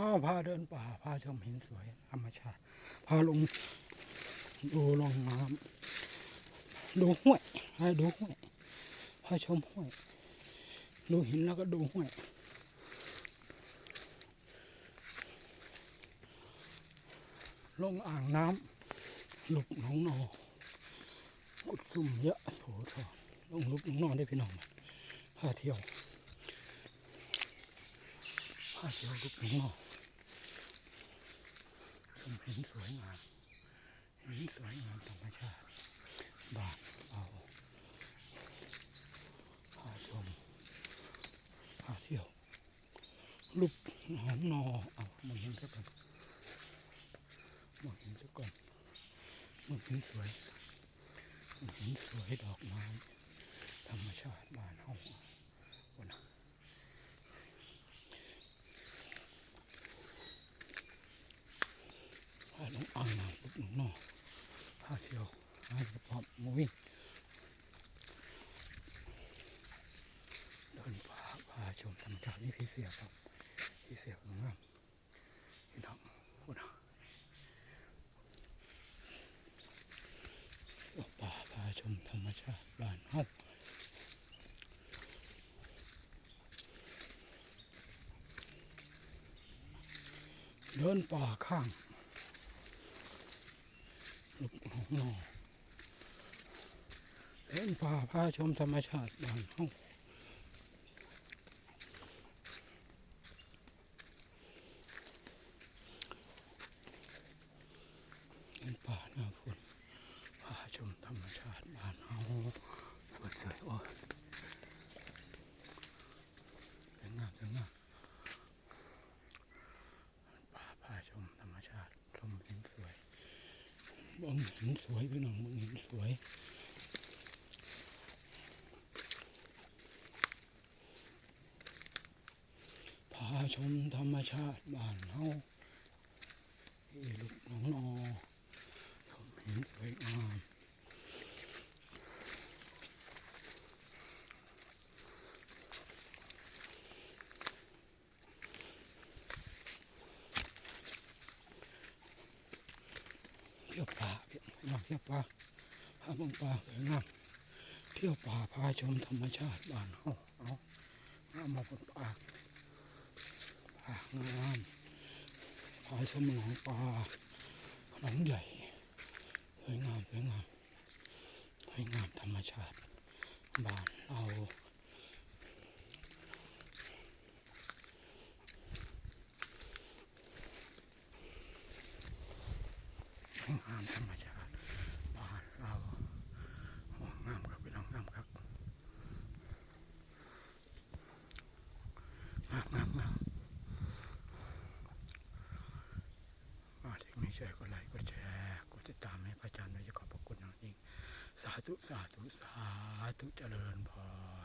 าพาเดินป่าพาชมหินสวยธรรมชาติพาลงดูลงน้ำดูห้วยให้ดูห้วยพาชมห้วย ดูหินแล้วก็ดูห้วยลงอ่างน้ำหลุกหนองนอกุดซุ่มเยอะโสธรลงหลุกหนองนอได้พี่น้องพาเที่ยวพาเที่ยวหลุกหนองนอ ชมหินสวยงามเหินสวยงามธรรมชาติบานเอาพาชมพาเที่ยว ลุกหนองนอเอามาเห็นสักก่อนมองเห็นซะก่อนมองเห็นสวยมองเห็นสวยดอกไม้ธรรมชาติบ้านเฮาวันนะพาลงอ่างน้ำลุกหนองนอ พาเที่ยวหาพร้อมมูวิ่งเดินป่าพาชมธรรมชาตินี่พี่เสียครับพี่เสียงามพี่น้องวันนะออกป่าพาชมธรรมชาติบ้านเฮาเดินป่าข้างลุก หนอเล่นป่าพาชมธรรมชาติบ้านห้องเล่นป่าหน้าฝน พาชมธรรมชาติบ้านเฮาสวยสวยโอ้ยสวยงามสวยงามป่าพาชมธรรมชาติชมหินสวย มองเห็นสวยพี่น้องมองเห็นสวยพาชมธรรมชาติบ้านเฮาที่ลูกน้องนอชมเห็นสวยงาม ป่าเพี่น้องเที่ยวป่าพาเบังป่าสวยงามเที่ยวป่าพาชมธรรมชาติบ้านเฮาเอาเอามาบนป่าป่างามพาชมหนองป่าหนองใหญ่สวยงามสวยงามสวยงามธรรมชาติบ้านเราสวย งามธรรมชาติบ้านเราโอ้งามครับพี่น้องงามครับงามงามงามมาถึงนี้ช่วยกดไลค์กดแชร์กดติดตามให้พระอาจารย์ด้วยขอบพระคุณอย่างยิ่งสาธุสาธุสาธุเจริญพร